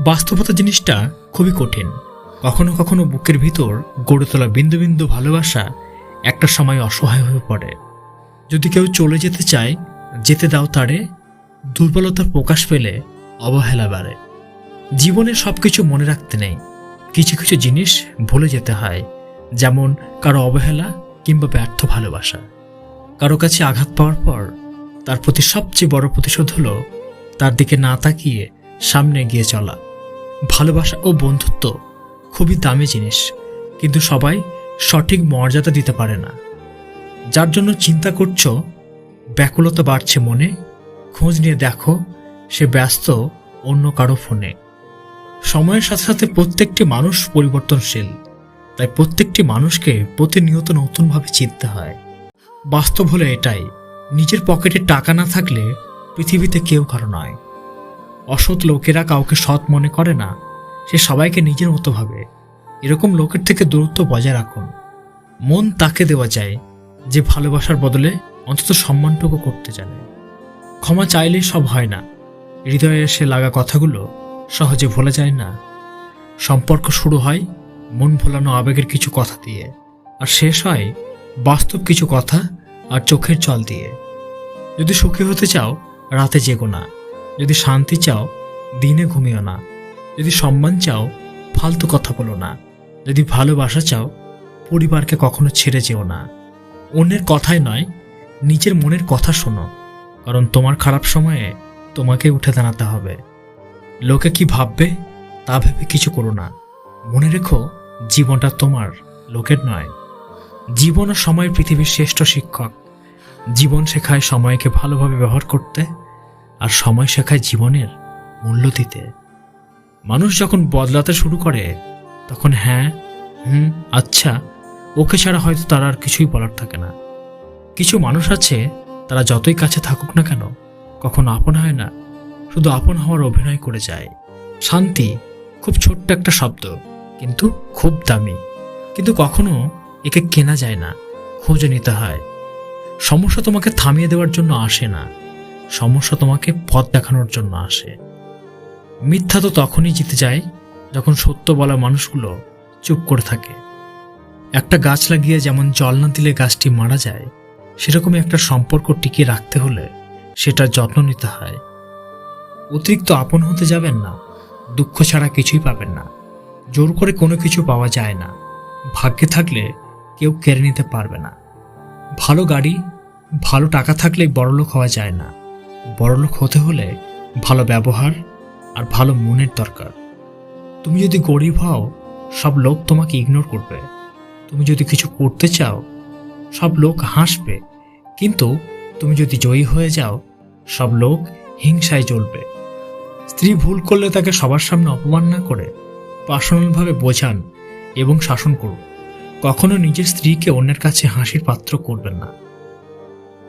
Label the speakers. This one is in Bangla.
Speaker 1: বাস্তবতা জিনিসটা খুবই কঠিন। কখনো কখনো বুকের ভিতর গড়ে তোলা বিন্দু বিন্দু ভালোবাসা একটা সময় অসহায় হয়ে পড়ে। যদি কেউ চলে যেতে চায়, যেতে দাও তারে। দুর্বলতার প্রকাশ পেলে অবহেলা বাড়ে। জীবনে সব কিছু মনে রাখতে নেই। কিছু কিছু জিনিস ভুলে যেতে হয়, যেমন কারও অবহেলা কিংবা ব্যর্থ ভালোবাসা। কারও কাছে আঘাত পাওয়ার পর তার প্রতি সবচেয়ে বড় প্রতিশোধ হলো তার দিকে না তাকিয়ে সামনে গিয়ে চলা। ভালোবাসা ও বন্ধুত্ব খুবই দামি জিনিস, কিন্তু সবাই সঠিক মর্যাদা দিতে পারে না। যার জন্য চিন্তা করছ, ব্যাকুলতা বাড়ছে মনে, খোঁজ নিয়ে দেখো, সে ব্যস্ত অন্য কারও ফোনে। সময়ের সাথে সাথে প্রত্যেকটি মানুষ পরিবর্তনশীল, তাই প্রত্যেকটি মানুষকে প্রতিনিয়ত নতুনভাবে চিনতে হয়। বাস্তব হলে এটাই, নিজের পকেটে টাকা না থাকলে পৃথিবীতে কেউ কারও নয়। অসৎ লোকেরা কাউকে সৎ মনে করে না। সে সবাইকে নিজের মতো ভাবে। এরকম লোকের থেকে দূরত্ব বজায় রাখুন। মন তাকে দেওয়া যায় যে ভালোবাসার বদলে অন্তত সম্মানটুকু করতে জানে। ক্ষমা চাইলেই সব হয় না। হৃদয়ে এসে লাগা কথাগুলো সহজে ভোলা যায় না। সম্পর্ক শুরু হয় মন ভোলানো আবেগের কিছু কথা দিয়ে। আর শেষ হয় বাস্তব কিছু কথা আর চোখের জল দিয়ে। যদি সুখী হতে চাও, রাতে জেগো না। যদি শান্তি চাও, দিনে ঘুমিও না। যদি সম্মান চাও, ফালতু কথা বলো না। যদি ভালোবাসা চাও, পরিবারকে কখনো ছেড়ে যেও না। অন্যের কথাই নয়, নিজের মনের কথা শোনো। কারণ তোমার খারাপ সময়ে তোমাকে উঠে দাঁড়াতে হবে। লোকে কি ভাববে, তা ভেবে কিছু করো না। মনে রেখো, জীবনটা তোমার, লোকের নয়। জীবন ও সময় পৃথিবীর শ্রেষ্ঠ শিক্ষক। জীবন শেখায় সময়কে ভালোভাবে ব্যবহার করতে আর সময় শেখায় জীবনের মূল্য দিতে। মানুষ যখন বদলাতে শুরু করে, তখন হ্যাঁ হুম আচ্ছা ওকে ছাড়া হয়তো তার আর কিছুই বলার থাকে না। কিছু মানুষ আছে, তারা যতই কাছে থাকুক না কেন, কখনো আপন হয় না, শুধু আপন হওয়ার অভিনয় করে যায়। শান্তি খুব ছোট্ট একটা শব্দ, কিন্তু খুব দামি। কিন্তু কখনো একে কেনা যায় না, খোঁজে নিতে হয়। সমস্যা তোমাকে থামিয়ে দেওয়ার জন্য আসে না। সমস্যা তোমাকে পথ দেখানোর জন্য আসে। মিথ্যা তো তখনই জিতে যায় যখন সত্য বলা মানুষগুলো চুপ করে থাকে। একটা গাছ লাগিয়ে যেমন জল না দিলে গাছটি মারা যায়, সেরকমই একটা সম্পর্ক টিকিয়ে রাখতে হলে সেটার যত্ন নিতে হয়। অতিরিক্ত আপন হতে যাবেন না, দুঃখ ছাড়া কিছুই পাবেন না, জোর করে কোনো কিছু পাওয়া যায় না, ভাগ্যে থাকলে কেউ কেড়ে নিতে পারবে না। ভালো গাড়ি, ভালো টাকা থাকলেই বড়লোক হওয়া যায় না। বড়লোক হতে হলে ভালো ব্যবহার আর ভালো মনের দরকার। তুমি যদি গরিব হও, সব লোক তোমাকে ইগনোর করবে। তুমি যদি কিছু করতে চাও, সব লোক হাসবে। কিন্তু তুমি যদি জয়ী হয়ে যাও, সব লোক হিংসায় জ্বলবে। স্ত্রী ভুল করলে তাকে সবার সামনে অপমান না করে পার্সোনালভাবে বোঝান এবং শাসন করুন। কখনো নিজের স্ত্রীকে অন্যের কাছে হাসির পাত্র করবেন না।